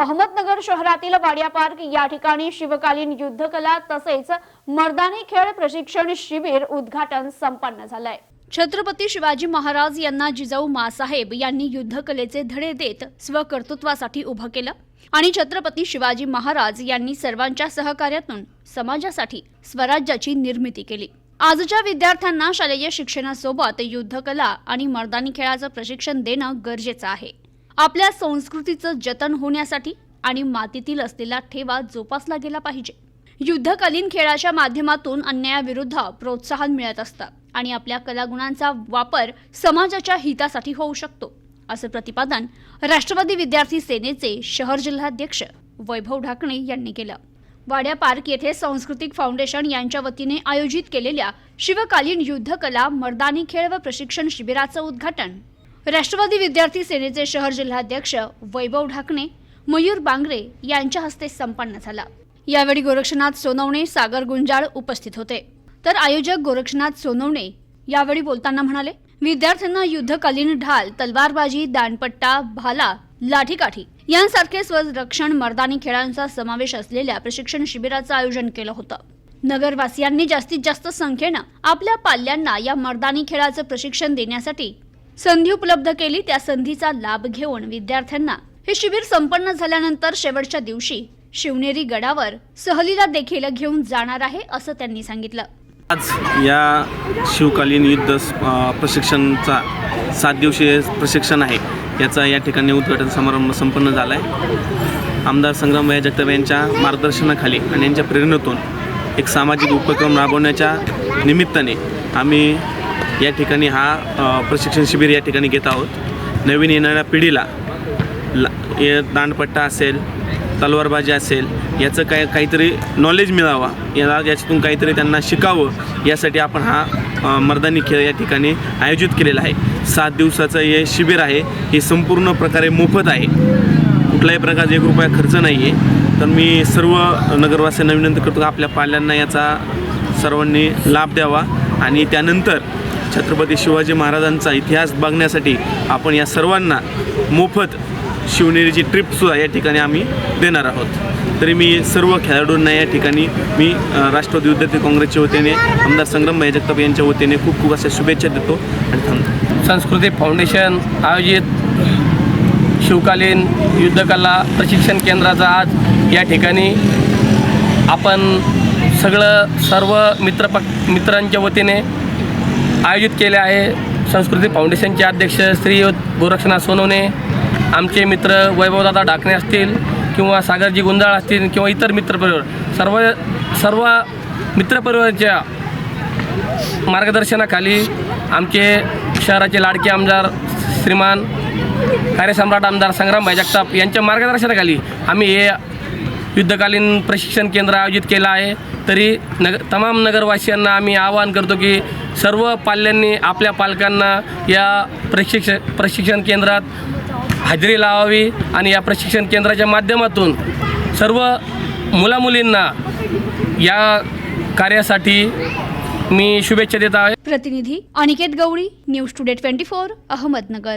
अहमदनगर शहरातील वाडिया पार्क या ठिकाणी शिवकालीन युद्धकला तसेच मर्दानी खेळ प्रशिक्षण शिबिर उद्घाटन संपन्न झालंय. छत्रपती शिवाजी महाराज यांना जिजाऊ मासाहेब यांनी युद्धकलेचे धडे देत स्वकर्तृत्वासाठी उभं केलं आणि छत्रपती शिवाजी महाराज यांनी सर्वांच्या सहकार्यातून समाजासाठी स्वराज्याची निर्मिती केली. आजच्या विद्यार्थ्यांना शालेय शिक्षणासोबत युद्धकला आणि मर्दानी खेळाचं प्रशिक्षण देणं गरजेचं आहे. आपल्या संस्कृतीचं जतन होण्यासाठी आणि मातीतील असलेला ठेवा जोपासला गेला पाहिजे. युद्धकालीन खेळाच्या माध्यमातून अन्यायाविरुद्ध प्रोत्साहन मिळत असतं आणि आपल्या कलागुणांचा वापर समाजाच्या हितासाठी होऊ शकतो असं प्रतिपादन राष्ट्रवादी विद्यार्थी सेनेचे शहर जिल्हाध्यक्ष वैभव ढाकणे यांनी केलं. वाड्या पार्क येथे सांस्कृतिक फाउंडेशन यांच्या वतीने आयोजित केलेल्या शिवकालीन युद्धकला मर्दानी खेळ व प्रशिक्षण शिबिराचं उद्घाटन राष्ट्रवादी विद्यार्थी सेनेचे शहर जिल्हाध्यक्ष वैभव ढाकणे मयूर बांगरे यांच्या हस्ते संपन्न झाला. यावेळी गोरक्षनाथ सोनवणे सागर गुंजाळ उपस्थित होते. तर आयोजक गोरक्षनाथ सोनवणे यावेळी बोलताना म्हणाले विद्यार्थ्यांना युद्धकालीन ढाल तलवारबाजी दांडपट्टा भाला लाठीकाठी यांसारखे स्वरक्षण मर्दानी खेळांचा समावेश असलेल्या प्रशिक्षण शिबिराचं आयोजन केलं होतं. नगरवासियांनी जास्तीत जास्त संख्येनं आपल्या पाल्यांना या मर्दानी खेळाचं प्रशिक्षण देण्यासाठी संधी उपलब्ध केली त्या संधीचा लाभ घेऊन विद्यार्थ्यांना हे शिबिर संपन्न झाल्यानंतर शेवटच्या दिवशी शिवनेरी गडावर सहलीला देखील घेऊन जाणार आहे असं त्यांनी सांगितलं. आज या शिवकालीन युद्ध प्रशिक्षणचा सात दिवसीय प्रशिक्षण आहे. याचा या ठिकाणी उद्घाटन समारंभ संपन्न झाला आहे आमदार संग्रामभाई जगताप यांच्या मार्गदर्शनाखाली आणि यांच्या प्रेरणेतून एक सामाजिक उपक्रम राबवण्याच्या निमित्ताने आम्ही या ठिकाणी हा प्रशिक्षण शिबिर या ठिकाणी घेत आहोत. नवीन येणाऱ्या पिढीला ला दांडपट्टा असेल तलवारबाजी असेल याचं काय काहीतरी नॉलेज मिळावा. याला याच्यातून काहीतरी त्यांना शिकावं यासाठी आपण हा मर्दानी खेळ या ठिकाणी आयोजित केलेला आहे. सात दिवसाचं हे शिबिर आहे. हे संपूर्ण प्रकारे मोफत आहे. कुठल्याही प्रकारचा एक रुपया खर्च नाही आहे तर मी सर्व नगरवासियांना विनंती करतो आपल्या पाल्यांना याचा सर्वांनी लाभ द्यावा आणि त्यानंतर छत्रपती शिवाजी महाराजांचा इतिहास बघण्यासाठी आपण या सर्वांना मोफत शिवनेरीची ट्रिपसुद्धा या ठिकाणी आम्ही देणार आहोत. तरी मी सर्व खेळाडूंना या ठिकाणी मी राष्ट्रवादी विद्यार्थी काँग्रेसच्या वतीने आमदार संग्रामभाई जगताप यांच्या वतीने खूप खूप अशा शुभेच्छा देतो आणि थांबतो. संस्कृती फाउंडेशन आयोजित शिवकालीन युद्धकला प्रशिक्षण केंद्राचा आज या ठिकाणी आपण सगळं सर्व मित्र मित्रांच्या वतीने आयोजित केले आहे. संस्कृती फाउंडेशनचे अध्यक्ष श्री गोरक्षनाथ सोनवणे आमचे मित्र वैभवदादा ढाकणे असतील किंवा सागरजी गुंजाळ असतील किंवा इतर मित्रपरिवार सर्व सर्व मित्रपरिवाराच्या मार्गदर्शनाखाली आमचे शहराचे लाडके आमदार श्रीमान कार्यसम्राट आमदार संग्रामभाई जगताप यांच्या मार्गदर्शनाखाली आम्ही हे युद्धकालीन प्रशिक्षण केंद्र आयोजित केलं आहे. तरी नग तमाम नगरवासियांना आम्ही आवाहन करतो की सर्व पाल्यांनी आपल्या पालकांना या प्रशिक्ष प्रशिक्षण केंद्रात हजेरी लावावी आणि या प्रशिक्षण केंद्राच्या माध्यमातून सर्व मुलामुलींना या कार्यासाठी मी शुभेच्छा देत आहे. प्रतिनिधी Aniket Gawali news today twenty four Ahmednagar.